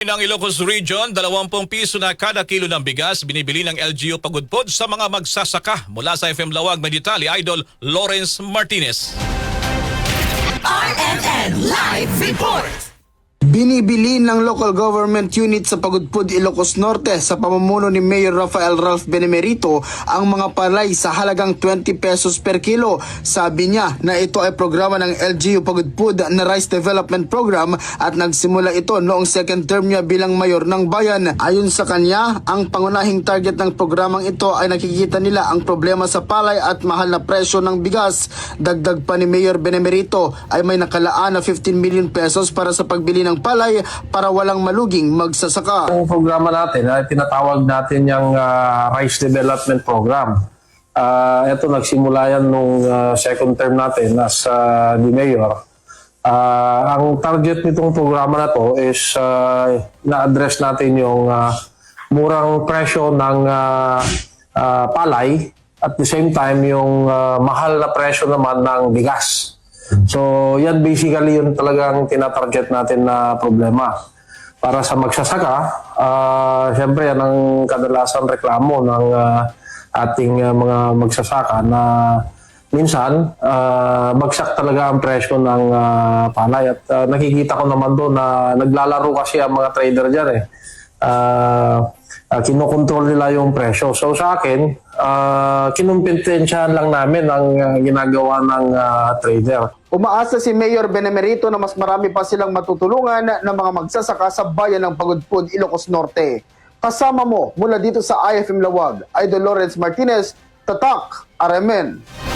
Ng Ilocos Region, 20 piso na kada kilo ng bigas binibili ng LGU Pagudpod sa mga magsasaka. Mula sa FM Lawag, may detalye, Idol Lawrence Martinez. RMN. Binibili ng local government unit sa Pagudpud, Ilocos Norte sa pamumuno ni Mayor Rafael Ralph Benemerito ang mga palay sa halagang 20 pesos per kilo. Sabi niya na ito ay programa ng LGU Pagudpud na Rice Development Program at nagsimula ito noong second term niya bilang mayor ng bayan. Ayon sa kanya, ang pangunahing target ng programang ito ay nakikita nila ang problema sa palay at mahal na presyo ng bigas. Dagdag pa ni Mayor Benemerito ay may nakalaan na 15 million pesos para sa pagbili ng palay para walang maluging magsasaka. Ang programa natin ay tinatawag natin yung ah, Rice Development Program. Ah, ito nagsimula yan nung ah, second term natin as ah, ni Mayor. Ah, ang target nitong programa na to is ah, na-address natin yung ah, murang presyo ng ah, ah, palay at the same time yung ah, mahal na presyo naman ng bigas. So yan basically yung talagang tinatarget natin na problema para sa magsasaka, ah siyempre yan ang kadalasan reklamo ng ah, ating ah, mga magsasaka na minsan ah, bagsak talaga ang presyo ng ah, palay at ah, nakikita ko naman doon na naglalaro kasi ang mga trader diyan eh. Ah, ah, kinokontrol nila yung presyo. So sa akin, uh, kinumpintensyahan lang namin ang ah, ginagawa ng ah, trader. Umaasa si Mayor Benemerito na mas marami pa silang matutulungan ng mga magsasaka sa bayan ng Pagudpud, Ilocos Norte. Kasama mo mula dito sa IFM Lawag, Idol Lawrence Martinez, Tatak, RMN.